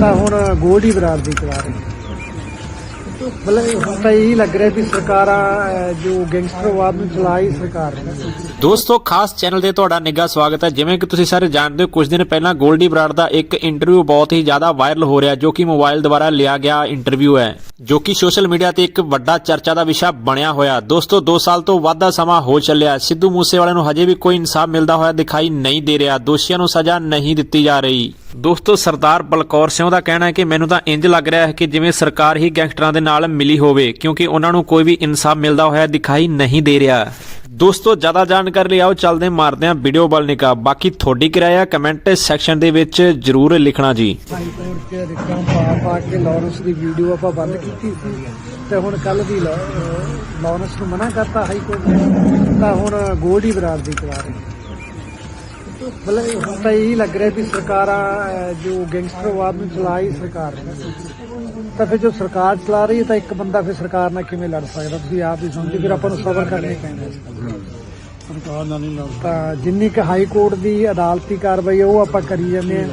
ਤਾਂ ਹੁਣ ਗੋਲਡੀ ਬਰਾੜ ਦੀ ਚਲਾ ਰਹੇ ਮਤਲਬ ਹੁਣ ਤਾਂ ਇਹੀ ਲੱਗ ਰਿਹਾ ਵੀ ਸਰਕਾਰਾਂ ਅਹ, ਜੋ ਗੈਂਗਸਟਰਵਾਦ ਨੂੰ ਚਲਾਈ ਸਰਕਾਰ ਨੇ। ਦੋਸਤੋ ਖਾਸ ਚੈਨਲ ਤੇ ਤੁਹਾਡਾ ਨਿੱਘਾ ਸਵਾਗਤ ਹੈ। ਜਿਵੇਂ ਕਿ ਤੁਸੀਂ ਸਾਰੇ ਜਾਣਦੇ ਹੋ ਕੁਝ ਦਿਨ ਪਹਿਲਾਂ ਗੋਲਡੀ ਬਰਾੜ ਦਾ ਇੱਕ ਇੰਟਰਵਿਊ ਬਹੁਤ ਹੀ ਜ਼ਿਆਦਾ ਵਾਇਰਲ ਹੋ ਰਿਹਾ ਜੋ ਕਿ ਮੋਬਾਈਲ ਦੁਆਰਾ ਲਿਆ ਗਿਆ ਇੰਟਰਵਿਊ ਹੈ ਜੋ ਕਿ ਸੋਸ਼ਲ ਮੀਡੀਆ ਤੇ ਇੱਕ ਵੱਡਾ ਚਰਚਾ ਦਾ ਵਿਸ਼ਾ ਬਣਿਆ ਹੋਇਆ। ਦੋਸਤੋ 2 ਸਾਲ ਤੋਂ ਵੱਧ ਦਾ ਸਮਾਂ ਹੋ ਚੱਲਿਆ। ਸਿੱਧੂ ਮੂਸੇਵਾਲੇ ਨੂੰ ਹਜੇ ਵੀ ਕੋਈ ਇਨਸਾਫ ਮਿਲਦਾ ਹੋਇਆ ਦਿਖਾਈ ਨਹੀਂ ਦੇ ਰਿਹਾ। ਦੋਸ਼ੀਆਂ ਨੂੰ ਸਜ਼ਾ ਨਹੀਂ ਦਿੱਤੀ ਜਾ ਰਹੀ। ਦੋਸਤੋ, ਸਰਦਾਰ ਬਲਕੌਰ ਸਿੰਘ ਦਾ ਕਹਿਣਾ ਹੈ ਕਿ ਮੈਨੂੰ ਤਾਂ ਇੰਜ ਲੱਗ ਰਿਹਾ ਹੈ ਕਿ ਜਿਵੇਂ ਸਰਕਾਰ ਹੀ ਗੈਂਗਸਟਰਾਂ ਦੇ ਨਾਲ ਮਿਲੀ ਹੋਵੇ, ਕਿਉਂਕਿ ਉਹਨਾਂ ਨੂੰ ਕੋਈ ਵੀ ਇਨਸਾਫ ਮਿਲਦਾ ਹੋਇਆ ਦਿਖਾਈ ਨਹੀਂ ਦੇ ਰਿਹਾ। ਦੋਸਤੋ, ਜ਼ਿਆਦਾ ਜਾਣਕਾਰੀ ਲਈ ਆਓ, ਚੱਲਦੇ ਮਾਰਦੇ ਹਾਂ ਵੀਡੀਓ ਵੱਲ ਨਿਕਾ ਬਾਕੀ ਤੁਹਾਡੀ ਕਿਰਾਇਆ ਕਮੈਂਟ ਸੈਕਸ਼ਨ ਦੇ ਵਿੱਚ ਜਰੂਰ ਲਿਖਣਾ ਜੀ। ਹਾਈ 'ਚ ਰਿਟਾਂ ਪਾ ਪਾ ਕੇ ਲਾਰੈਂਸ ਦੀ ਵੀਡੀਓ ਆਪਾਂ ਬੰਦ ਕੀਤੀ ਸੀ। ਤੇ ਹੁਣ ਕੱਲ ਦੀ ਲਾਰੈਂਸ ਨੂੰ ਮਨਾ ਕਰਤਾ ਹਾਈ ਨੇ। ਤਾਂ ਹੁਣ ਗੋਲਡੀ ਬਰਾੜ ਦੀ ਚਲਾ ਰਹੇ ਹੁਣ ਤਾਂ ਇਹੀ ਲੱਗ ਰਿਹਾ ਵੀ ਸਰਕਾਰਾਂ ਜੋ ਗੈਂਗਸਟਰਵਾਦ ਨੂੰ ਚਲਾਈ ਸਰਕਾਰ। ਨੇ ਤਾਂ ਫਿਰ ਜੋ ਸਰਕਾਰ ਚਲਾ ਰਹੀ ਹੈ ਤਾਂ ਇੱਕ ਬੰਦਾ ਫਿਰ ਸਰਕਾਰ ਨਾਲ ਕਿਵੇਂ ਲੜ ਸਕਦਾ? ਤੁਸੀਂ ਆਪ ਹੀ ਸਮਝੋ ਫਿਰ ਆਪਾਂ ਨੂੰ ਸਬਰ ਕਰਨੇ ਪੈਣਾ ਸਰਕਾਰ ਨਾਲ ਨਹੀਂ ਲੜ ਤਾਂ ਜਿੰਨੀ ਕਿ ਹਾਈ ਕੋਰਟ ਦੀ ਅਦਾਲਤੀ ਕਾਰਵਾਈ ਉਹ ਆਪਾਂ ਕਰੀ ਜਾਂਦੇ ਹਾਂ।